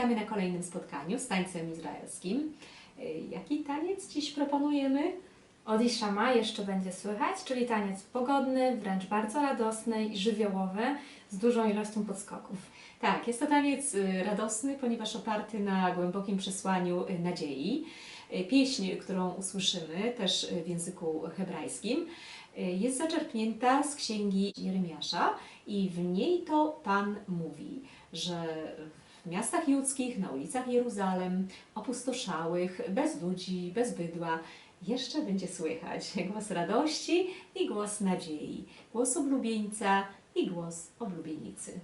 Witamy na kolejnym spotkaniu z tańcem izraelskim. Y, Jaki taniec dziś proponujemy? Od Ishama jeszcze będzie słychać, czyli taniec pogodny, wręcz bardzo radosny i żywiołowy, z dużą ilością podskoków. Tak, jest to taniec y, radosny, ponieważ oparty na głębokim przesłaniu y, nadziei. Pieśń, którą usłyszymy też w języku hebrajskim, jest zaczerpnięta z księgi Jeremiasza i w niej to Pan mówi, że w miastach judzkich, na ulicach Jeruzalem, opustoszałych, bez ludzi, bez bydła, jeszcze będzie słychać głos radości i głos nadziei, głos oblubieńca i głos oblubienicy.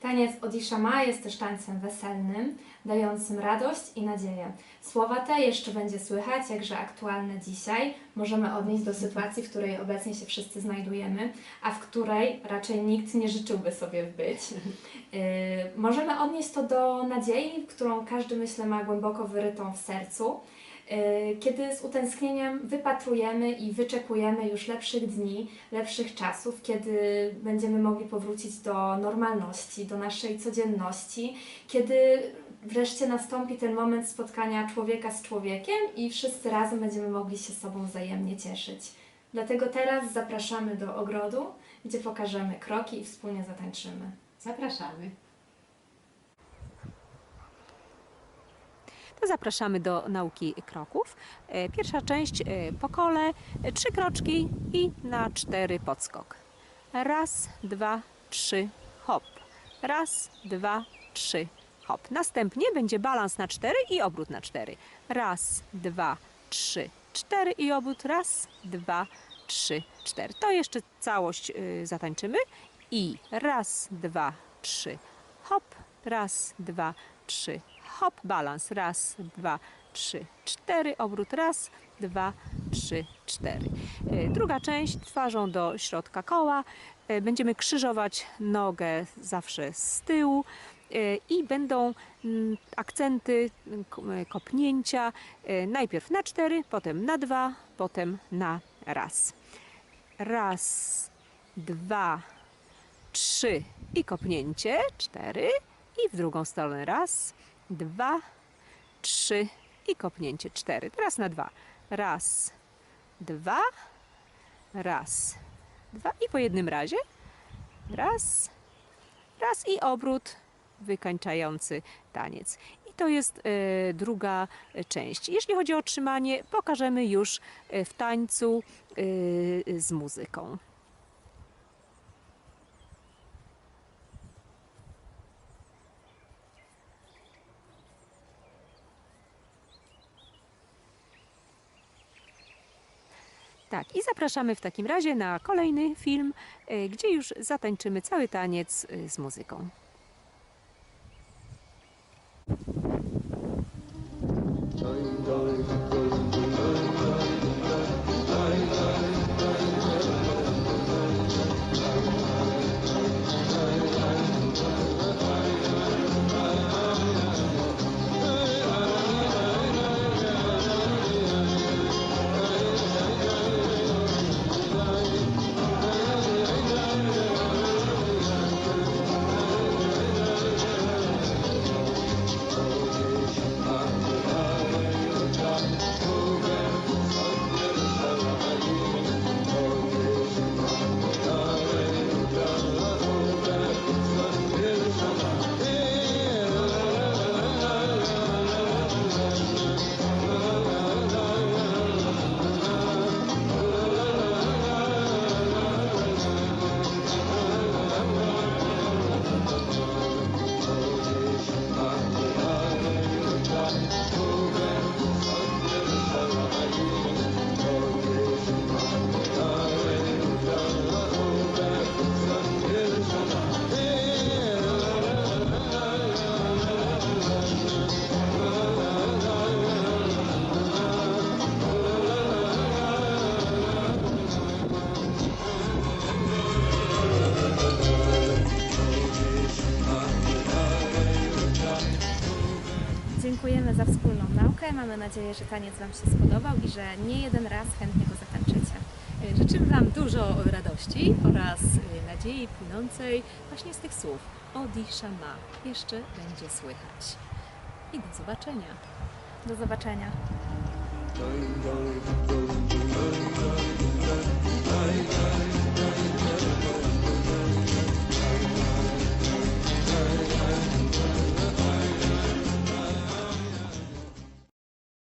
Taniec od Ishama jest też tańcem weselnym, dającym radość i nadzieję. Słowa te jeszcze będzie słychać, jakże aktualne dzisiaj. Możemy odnieść do sytuacji, w której obecnie się wszyscy znajdujemy, a w której raczej nikt nie życzyłby sobie być. Yy, możemy odnieść to do nadziei, którą każdy, myślę, ma głęboko wyrytą w sercu. Yy, Kiedy z utęsknieniem wypatrujemy i wyczekujemy już lepszych dni, lepszych czasów, kiedy będziemy mogli powrócić do normalności, do naszej codzienności, kiedy wreszcie nastąpi ten moment spotkania człowieka z człowiekiem i wszyscy razem będziemy mogli się sobą wzajemnie cieszyć. Dlatego teraz zapraszamy do ogrodu, gdzie pokażemy kroki i wspólnie zatańczymy. Zapraszamy. Zapraszamy do nauki kroków. E, Pierwsza część e, po kole, e, trzy kroczki i na cztery podskok. Raz, dwa, trzy, hop. Raz, dwa, trzy, hop. Następnie będzie balans na cztery i obrót na cztery. Raz, dwa, trzy, cztery i obrót. Raz, dwa, trzy, cztery. To jeszcze całość y, zatańczymy. I raz, dwa, trzy, hop. Raz, dwa, trzy, hop. Balans. Raz, dwa, trzy, cztery. Obrót. Raz, dwa, trzy, cztery. Y, Druga część twarzą do środka koła. Y, Będziemy krzyżować nogę zawsze z tyłu y, i będą mm, akcenty kopnięcia najpierw na cztery, potem na dwa, potem na raz. Raz, dwa, trzy i kopnięcie, cztery i w drugą stronę raz, dwa, trzy i kopnięcie, cztery. Teraz na dwa. Raz, dwa, raz, dwa i po jednym razie. Raz, raz i obrót wykańczający taniec. I to jest e, druga część. Jeśli chodzi o trzymanie, pokażemy już e, w tańcu e, z muzyką. Tak, i zapraszamy w takim razie na kolejny film, e, gdzie już zatańczymy cały taniec e, z muzyką. Dziękujemy za wspólną naukę. Mamy nadzieję, że taniec Wam się spodobał i że nie jeden raz chętnie go zatańczycie. Życzymy Wam dużo radości oraz y, nadziei płynącej właśnie z tych słów. Odi Shama. Jeszcze będzie słychać. i do zobaczenia. Do zobaczenia.